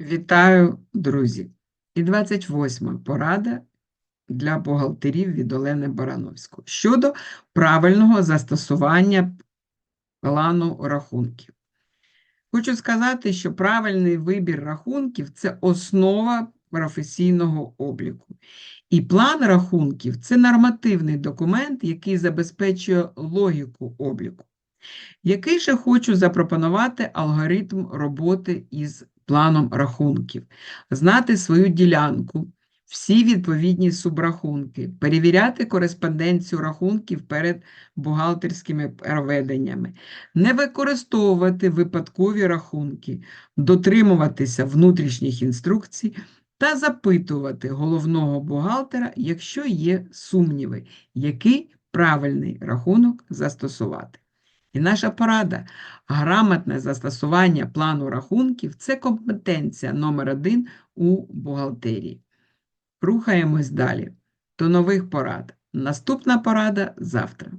Вітаю, друзі! І 28 порада для бухгалтерів від Олени Барановської щодо правильного застосування плану рахунків. Хочу сказати, що правильний вибір рахунків це основа професійного обліку. І план рахунків це нормативний документ, який забезпечує логіку обліку. Який же хочу запропонувати алгоритм роботи із планом рахунків, знати свою ділянку, всі відповідні субрахунки, перевіряти кореспонденцію рахунків перед бухгалтерськими проведеннями, не використовувати випадкові рахунки, дотримуватися внутрішніх інструкцій та запитувати головного бухгалтера, якщо є сумніви, який правильний рахунок застосувати. І наша порада грамотне застосування плану рахунків це компетенція номер один у бухгалтерії. Рухаємось далі. До нових порад. Наступна порада завтра.